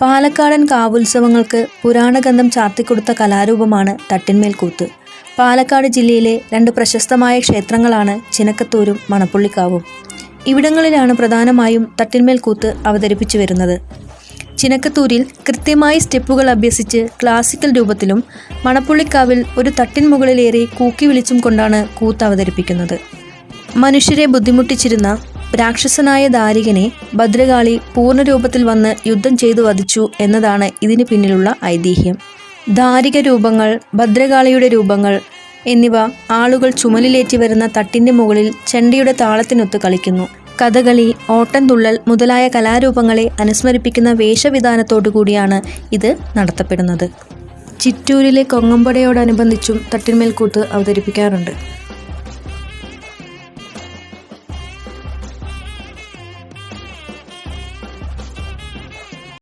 പാലക്കാടൻ കാവുത്സവങ്ങൾക്ക് പുരാണഗന്ധം ചാർത്തിക്കൊടുത്ത കലാരൂപമാണ് തട്ടിന്മേൽക്കൂത്ത്. പാലക്കാട് ജില്ലയിലെ രണ്ട് പ്രശസ്തമായ ക്ഷേത്രങ്ങളാണ് ചിനക്കത്തൂരും മണപ്പുള്ളിക്കാവും. ഇവിടങ്ങളിലാണ് പ്രധാനമായും തട്ടിന്മേൽക്കൂത്ത് അവതരിപ്പിച്ചു വരുന്നത്. ചിനക്കത്തൂരിൽ കൃത്യമായി സ്റ്റെപ്പുകൾ അഭ്യസിച്ച് ക്ലാസിക്കൽ രൂപത്തിലും മണപ്പുള്ളിക്കാവിൽ ഒരു തട്ടിൻ മുകളിലേറി കൂക്കി വിളിച്ചും കൊണ്ടാണ് കൂത്ത് അവതരിപ്പിക്കുന്നത്. മനുഷ്യരെ ബുദ്ധിമുട്ടിച്ചിരുന്ന രാക്ഷസനായ ദാരികനെ ഭദ്രകാളി പൂർണരൂപത്തിൽ വന്ന് യുദ്ധം ചെയ്തു വധിച്ചു എന്നതാണ് ഇതിന് പിന്നിലുള്ള ഐതിഹ്യം. ദാരിക രൂപങ്ങൾ ഭദ്രകാളിയുടെ രൂപങ്ങൾ എന്നിവ ആളുകൾ ചുമലിലേറ്റി വരുന്ന തട്ടിന്റെ മുകളിൽ ചെണ്ടിയുടെ താളത്തിനൊത്ത് കളിക്കുന്നു. കഥകളി ഓട്ടംതുള്ളൽ മുതലായ കലാരൂപങ്ങളെ അനുസ്മരിപ്പിക്കുന്ന വേഷവിധാനത്തോടു കൂടിയാണ് ഇത് നടത്തപ്പെടുന്നത്. ചിറ്റൂരിലെ കൊങ്ങമ്പടയോടനുബന്ധിച്ചും തട്ടിന്മേൽക്കൂത്ത് അവതരിപ്പിക്കാറുണ്ട്.